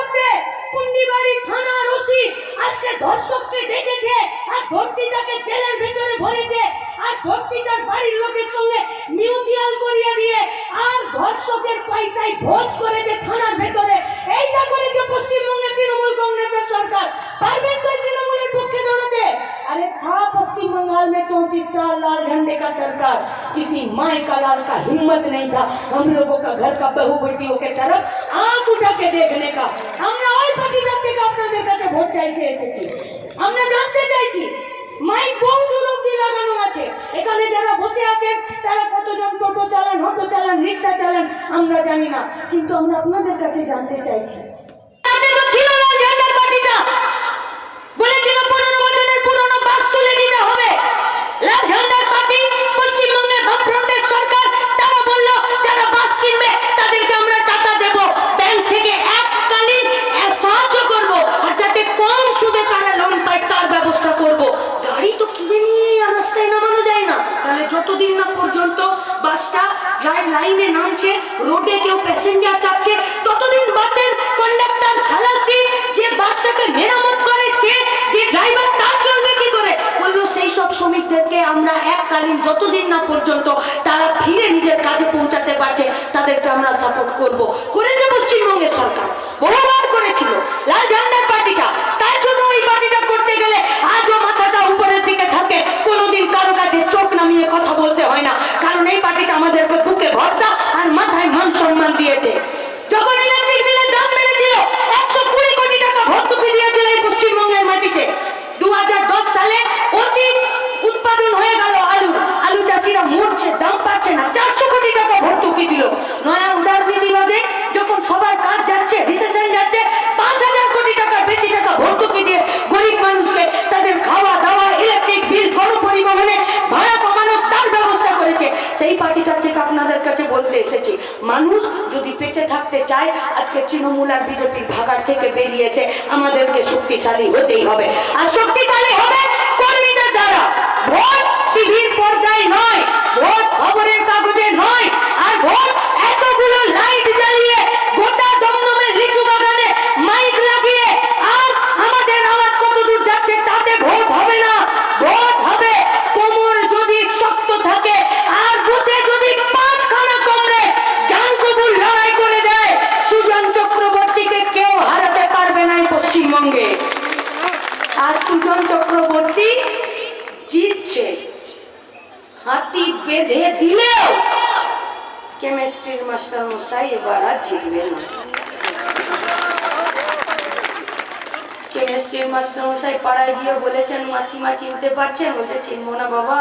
করতে পুন্ডিবাড়ি থানার ওসি আজকে ধর্ষককে ডেকেছে আর ধর্ষিতাকে জেলের ভেতরে ভরেছে আর ধর্ষিতার বাড়ির লোকের সঙ্গে মিউচুয়াল করিয়ে দিয়ে আর ধর্ষকের পয়সায় ভোজ করেছে থানার ভেতরে। এইটা করেছে পশ্চিমবঙ্গের তৃণমূল কংগ্রেসের সরকার। लाल झंडे का सरकार किसी माए का लाल का हिम्मत नहीं था हम लोगों का घर का बहू बेटियों के तरफ आंख उठा के देखने का আমরা ওই পার্টিটার থেকে আপনাদের কাছে ভোট চাইতে এসেছি আমরা জানতে চাইছি মাইক বহু দূর অব্দি লাগানো আছে এখানে যারা বসে আছেন তারা কতজন টোটো চালান অটো চালান রিক্সা চালান আমরা জানি না কিন্তু আমরা আপনাদের কাছে জানতে চাইছি লাইন নামছে, রোডে কেউ প্যাসেঞ্জার চাপছে। ততদিন বাসের কন্ডাক্টর খালাসি, যে বাসটাকে মেরামত করে, সে যে ড্রাইভার তার চলবে কি করে? বলল, সেই সব শ্রমিকদেরকে আমরা এককালীন যতদিন না পর্যন্ত তারা ফিরে নিজের কাজে পৌঁছাতে পারছে, তাদেরকে আমরা সাপোর্ট করব। করেছে পশ্চিমবঙ্গের সরকার। বহুবার করেছিল। লাল ঝান্ডার পার্টিটা আপনাদের কাছে বলতে এসেছি, মানুষ যদি বেঁচে থাকতে চায়, আজকে তৃণমূল আর বিজেপির ভাগার থেকে বেরিয়েছে, আমাদেরকে শক্তিশালী হতেই হবে। আর শক্তিশালী হবে কর্মীদের দ্বারা ভোট টিভির পর্দায় নয় ভোট খবরের কাগজে নয় আর ভোট এতগুলো লাইট জ্বালিয়ে গোটা দমদমের লিচু বাগানে মাইক লাগিয়ে আর আমাদের আওয়াজ কত দূর যাচ্ছে তাতে ভোট হবে না ভোট হবে কোমর যদি শক্ত থাকে আর বুথে যদি পাঁচখানা কমরে জান কবুল লড়াই করে দেয় সুজন চক্রবর্তীকে কেউ হারাতে পারবে না এই পশ্চিমবঙ্গে আর সুজন চক্রবর্তী জিতছে। হাতি বেঁধে দিলেও কেমিস্ট্রির মাস্টার মশাই এবার আর জিতবে না। কেমিস্ট্রির মাস্টার মশাই পাড়ায় গিয়ে বলেছেন, মাসিমা চিনতে পারছেন? বলতে চিনবো না বাবা,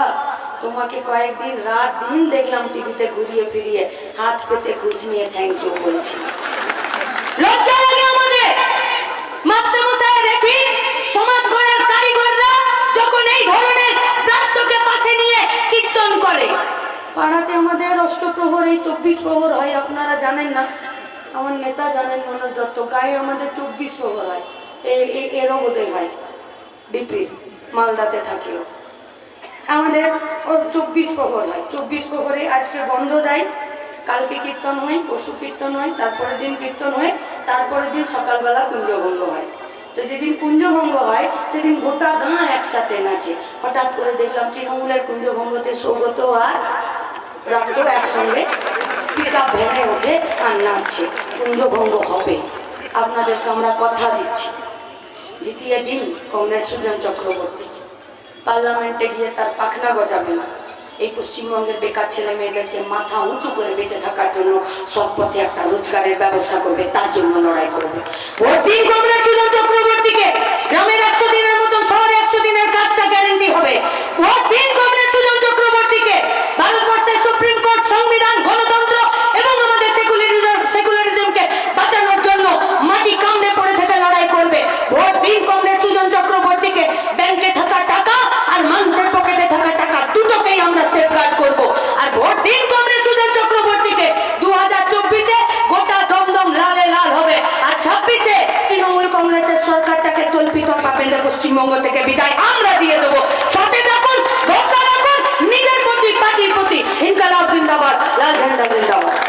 তোমাকে কয়েকদিন রাত দিন দেখলাম টিভিতে ঘুরিয়ে ফিরিয়ে হাত পেতে ঘুষ নিয়ে থ্যাংক ইউ বলছি। লজ্জা করে পাড়াতে আমাদের অষ্টপ্রহর, এই চব্বিশ প্রহর হয়, আপনারা জানেন না। আমার নেতা জানেন মনোজ দত্ত, গায়ে আমাদের চব্বিশ প্রহর হয় এরও বোধহয় হয়। ডিপির, মালদাতে থাকেও আমাদের ও চব্বিশ প্রহর হয়। চব্বিশ প্রহরে আজকে বন্ধ দেয়। কালকে কীর্তন হয় পশু কীর্তন হয়, তারপরের দিন কীর্তন হয়, তারপরের দিন সকালবেলা কুঞ্জভঙ্গ হয়। তো যেদিন কুঞ্জভঙ্গ হয়, সেদিন গোটা গাঁ একসাথে নাচে। হঠাৎ করে দেখলাম তৃণমূলের কুঞ্জভঙ্গতে সৌগত আর রাখত একসঙ্গে আপ ভ্যানে ওঠে আর নাচছে। কুঞ্জভঙ্গ হবে। আপনাদেরকে আমরা কথা দিচ্ছি। দ্বিতীয় দিন কমরেড সুজন চক্রবর্তী। পার্লামেন্টে গিয়ে তার পাখনা গজাবে না। এই পশ্চিমবঙ্গের বেকার ছেলে মেয়েদেরকে মাথা উঁচু করে বেঁচে থাকার জন্য সব পথে একটা রোজগারের ব্যবস্থা করবে, তার জন্য লড়াই করবে। পশ্চিমবঙ্গ থেকে বিদায় আমরা দিয়ে দেবো। সাথে থাকুন ভরসা রাখুন, নিজের প্রতি, পার্টির প্রতি। ইনকালাব জিন্দাবাদ, লাল ঝান্ডা জিন্দাবাদ।